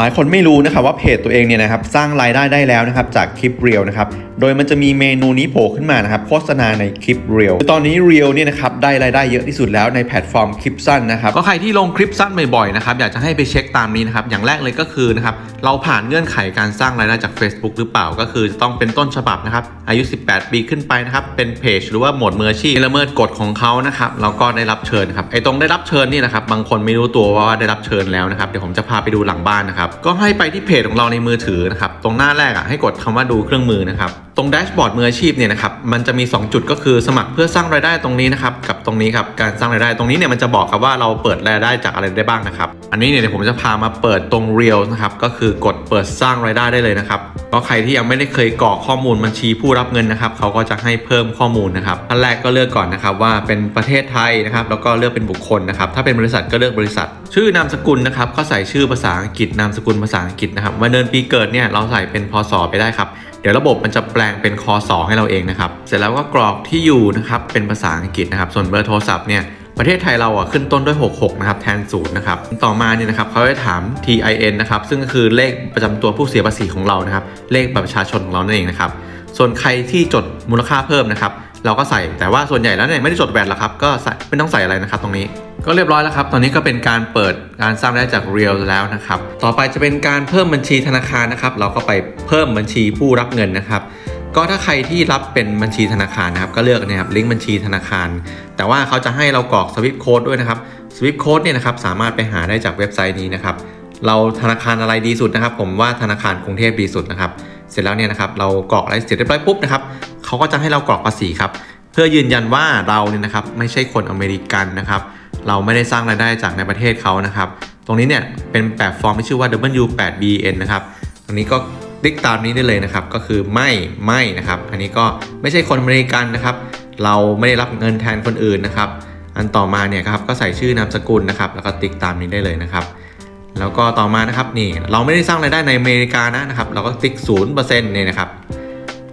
หลายคนไม่รู้นะครับว่าเพจตัวเองเนี่ยนะครับสร้างรายได้ได้แล้วนะครับจากคลิปเรียวนะครับโดยมันจะมีเมนูนี้โผล่ขึ้นมานะครับโฆษณาในคลิปเรียวตอนนี้เรียวเนี่ยนะครับได้รายได้เยอะที่สุดแล้วในแพลตฟอร์มคลิปสั้นนะครับก็ใครที่ลงคลิปสั้นบ่อยๆนะครับอยากจะให้ไปเช็คตามนี้นะครับอย่างแรกเลยก็คือนะครับเราผ่านเงื่อนไขการสร้างรายได้จาก Facebook หรือเปล่าก็คือจะต้องเป็นต้นฉบับนะครับอายุ 18 ปีขึ้นไปนะครับเป็นเพจหรือว่าหมวดมืออาชีพละเมิดกฎของเขานะครับแล้วก็ได้รับเชิญครับไอ้ตรงได้รับเชิญนี่นะครับบางคนไม่รู้ตัวว่าได้รับเชิญแล้วนะครับเดี๋ยวผมจะพาไปดูหลังบ้านนะครับก็ให้ไปที่เพจของเราในมือถือนะครับตรงหน้าแรกอะให้กดคำว่าดูเครื่องมือนะครับตรงแดชบอร์ดมืออาชีพเนี่ยนะครับมันจะมี 2 จุดก็คือสมัครเพื่อสร้างรายได้ตรงนี้นะครับกับตรงนี้ครับการสร้างรายได้ตรงนี้เนี่ยมันจะบอกครับว่าเราเปิดรายได้จากอะไรได้บ้างนะครับอันนี้เนี่ยเดี๋ยวผมจะพามาเปิดตรงเรียลนะครับก็คือกดเปิดสร้างรายได้ได้เลยนะครับ ก็ใครที่ยังไม่ได้เคยกรอกข้อมูลบัญชีผู้รับเงินนะครับเขาก็จะให้เพิ่มข้อมูลนะครับอันแรกก็เลือกก่อนนะครับว่าเป็นประเทศไทยนะครับแล้วก็เลือกเป็นบุคคลนะครับถ้าเป็นบริษัทก็เลือกบริษัท ชื่อนามสกุลนะครับก็ใส่ชื่อภาษาอังกฤษนามสกุลภาษาอังกฤษนะครับวันเดือนปีเกิดเนี่ยเราใส่เป็นพศไปได้ครับเดี๋ยวระบบมันจะแปลงเป็นคอสอให้เราเองนะครับเสร็จแล้วก็กรอกที่อยู่นะครับเป็นภาษาอังกฤษนะครับส่วนเบอร์โทรศัพท์เนี่ย ประเทศไทยเราอะขึ้นต้นด้วย 66 นะครับ แทนศูนย์นะครับ ต่อมาเนี่ยนะครับเขาจะถาม TIN นะครับ ซึ่งก็คือเลขประจำตัวผู้เสียภาษีของเรานะครับ เลขบัตรประชาชนของเรานั่นเองนะครับ ส่วนใครที่จดมูลค่าเพิ่มนะครับ เราก็ใส่ แต่ว่าส่วนใหญ่แล้วเนี่ยไม่ได้จดแวดหรอกครับ ก็ไม่ต้องใส่อะไรนะครับตรงนี้ ก็เรียบร้อยแล้วครับ ตอนนี้ก็เป็นการเปิดการสร้างรายได้จาก Real แล้วนะครับ ต่อไปจะเป็นการเพิ่มบัญชีธนาคารนะครับ เราก็ไปเพิ่มบัญชีผู้รับเงินนะครับ ก็ถ้าใครที่รับเป็นบัญชีธนาคารนะครับก็เลือกนะครับลิงก์บัญชีธนาคาร แต่ว่าเขาจะให้เรากรอกสวิปโค้ดด้วยนะครับสวิปโค้ดเนี่ยนะครับสามารถไปหาได้จากเว็บไซต์นี้นะครับเราธนาคารอะไรดีสุดนะครับ ผมว่าธนาคารกรุงเทพดีสุดนะครับเสร็จแล้วเนี่ยนะครับเรากรอกอะไรเสร็จเรียบร้อยปุ๊บนะครับเขาก็จะให้เรากรอกภาษีครับเพื่อยืนยันว่าเราเนี่ยนะครับไม่ใช่คนอเมริกันนะครับเราไม่ได้สร้างรายได้จากในประเทศเขานะครับตรงนี้เนี่ยเป็นแบบฟอร์มที่ชื่อว่า W8BN นะครับตรงนี้ก็ คลิกตามนี้ได้เลยนะครับ ก็คือไม่ไม่นะครับ อันนี้ก็ไม่ใช่คนอเมริกันนะครับ เราไม่ได้รับเงินแทนคนอื่นนะครับ อันต่อมาเนี่ยครับก็ใส่ชื่อนามสกุลนะครับ แล้วก็ติ๊กตามนี้ได้เลยนะครับ แล้วก็ต่อมานะครับนี่เราไม่ได้สร้างรายได้ในอเมริกานะนะครับ เราก็ติ๊กศูนย์เปอร์เซ็นต์เนี่ยนะครับ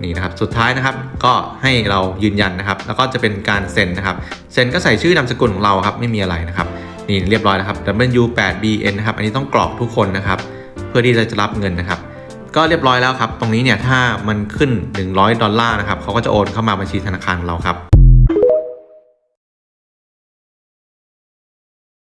นี่นะครับสุดท้ายนะครับก็ให้เรายืนยันนะครับ แล้วก็จะเป็นการเซ็นนะครับเซ็นก็ใส่ชื่อนามสกุลของเราครับไม่มีอะไรนะครับนี่เรียบร้อยแล้วครับ W8BN นะครับอันนี้ต้องกรอกทุกคนนะครับ เพื่อที่จะรับเงินนะครับ ก็เรียบร้อยแล้วครับ ตรงนี้เนี่ยถ้ามันขึ้น 100 ดอลลาร์นะครับเขาก็จะโอนเข้ามาบัญชีธนาคารของเราครับ